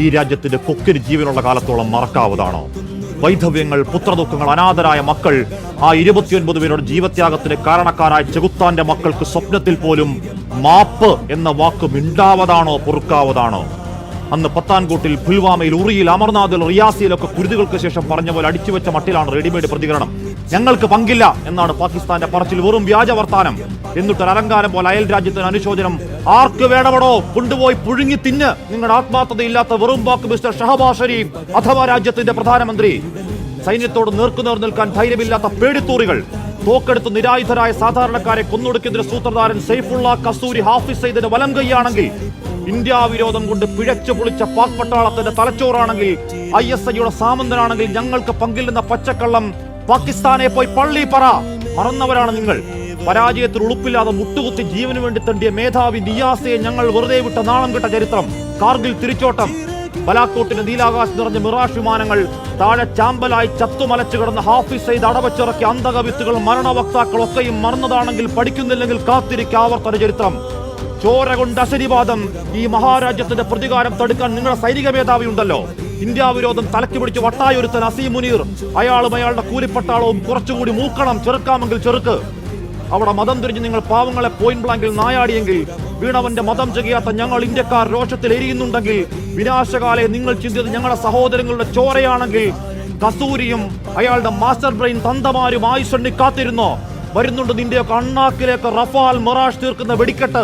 ഈ രാജ്യത്തിന്റെ കൊക്കിന് ജീവനുള്ള കാലത്തോളം മറക്കാവതാണോ വൈധവ്യങ്ങൾ പുത്രദുഃഖങ്ങൾ അനാഥരായ മക്കൾ ആ ഇരുപത്തിയൊൻപത് പേരുടെ ജീവത്യാഗത്തിന് കാരണക്കാരായ ചെകുത്താന്റെ മക്കൾക്ക് സ്വപ്നത്തിൽ പോലും മാപ്പ് എന്ന വാക്ക് മിണ്ടാവതാണോ പൊറുക്കാവതാണോ? അന്ന് പത്താൻകോട്ടിൽ പുൽവാമയിൽ ഉറിയിൽ അമർനാഥിൽ റിയാസിയിലൊക്കെ കുരുതുകൾക്ക് ശേഷം പറഞ്ഞ പോലെ അടിച്ചുവെച്ച മട്ടിലാണ് റെഡിമെയ്ഡ് പ്രതികരണം. ഞങ്ങൾക്ക് പങ്കില്ല എന്നാണ് പാകിസ്ഥാന്റെ പറച്ചിൽ. വെറും വ്യാജ വർത്താനം എന്നിട്ടൊരു അലങ്കാരം പോലെ അയൽ രാജ്യത്തിന് അനുശോചനം. ആർക്ക് വേണമടോ കൊണ്ടുപോയി പുഴുങ്ങി തിന്ന്? നിങ്ങളുടെ ആത്മാർത്ഥതയില്ലാത്ത വെറും വാക്ക് മിസ്റ്റർ ഷഹബാസ് ഷരീഫ് അഥവാ രാജ്യത്തിന്റെ പ്രധാനമന്ത്രി. സൈന്യത്തോട് നേർക്കുനേർ നിൽക്കാൻ ധൈര്യമില്ലാത്ത പേടിത്തൂറികൾ. തോക്കെടുത്ത് നിരായുധരായ സാധാരണക്കാരെ കൊന്നൊടുക്കുന്നതിന് സൂത്രധാരൻ സൈഫുള്ള കസൂരി ഹാഫിസ് സൈദിന്റെ വലം കൈയാണെങ്കിൽ ഇന്ത്യ വിരോധം കൊണ്ട് പിഴച്ചു പൊളിച്ച പാക് പട്ടാളത്തിന്റെ തലച്ചോറാണെങ്കിൽ ഐ എസ് ഐയുടെ സാമന്തനാണെങ്കിൽ ഞങ്ങൾക്ക് പങ്കില്ലെന്ന പച്ചക്കള്ളം പാകിസ്ഥാനെ പോയി പള്ളി പറ. മറന്നവരാണ് നിങ്ങൾ. പരാജയത്തിൽ ഉളുപ്പില്ലാതെ മുട്ടുകുത്തി ജീവന് വേണ്ടി തണ്ടിയ മേധാവി നിയാസയെ ഞങ്ങൾ വെറുതെ വിട്ട നാളം കിട്ട ചരിത്രം. കാർഗിൽ തിരിച്ചോട്ടം. ബലാക്കോട്ടിന്റെ നീലാകാശം നിറഞ്ഞ മിറാഷ് വിമാനങ്ങൾ താഴെ ചാമ്പലായി ചത്തുമലച്ചു കിടന്ന ഹാഫിസ് സെയ്ത് അടവച്ചിറക്കിയ അന്ധകവിത്തുകൾ മരണവക്താക്കൾ ഒക്കെയും മറന്നതാണെങ്കിൽ പഠിക്കുന്നില്ലെങ്കിൽ കാത്തിരിക്കാവർത്തന ചരിത്രം. ചോര കൊണ്ട് അശരിവാദം ഈ മഹാരാജ്യത്തിന്റെ പ്രതികാരം തടുക്കാൻ നിങ്ങളുടെ സൈനിക മേധാവി ഉണ്ടല്ലോ ഇന്ത്യ വിരോധം തലക്ക് പിടിച്ച് വട്ടായൊരുത്തൻ അസീം മുനീർ. അയാളും അയാളുടെ കൂലിപ്പട്ടാളവും കുറച്ചുകൂടി മൂക്കണം ചെറുക്കാമെങ്കിൽ ചെറുക്ക്. അവിടെ മതം തിരിഞ്ഞ് നിങ്ങൾ പാവങ്ങളെ പോയിന്റ് ബ്ലാങ്കിൽ നായാടിയെങ്കിൽ വീണവന്റെ മതം ചെയ്യാത്ത ഞങ്ങൾ ഇന്ത്യക്കാർ രോഷത്തിൽ എരിയുന്നുണ്ടെങ്കിൽ വിനാശകാലെ നിങ്ങൾ ചിന്തിച്ചത് ഞങ്ങളുടെ സഹോദരങ്ങളുടെ ചോരയാണെങ്കിൽ കസൂരിയും അയാളുടെ മാസ്റ്റർ ബ്രെയിൻ തന്തമാരും ആയുഷണ്ണി കാത്തിരുന്നോ? വരുന്നുണ്ട് നിന്റെയൊക്കെ അണ്ണാക്കിലേക്ക് റഫാൽ മൊറാഷ് തീർക്കുന്ന വെടിക്കെട്ട്.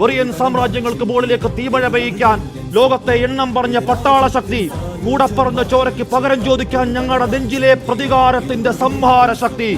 വെറിയൻ സാമ്രാജ്യങ്ങൾക്ക് മുകളിലേക്ക് തീമഴ പെയ്യിക്കാൻ ലോകത്തെ എണ്ണം പറഞ്ഞ പട്ടാള ശക്തി കൂടെ പറഞ്ഞ ചോരയ്ക്ക് പകരം ചോദിക്കാൻ ഞങ്ങളുടെ നെഞ്ചിലെ പ്രതികാരത്തിന്റെ സംഹാര ശക്തി.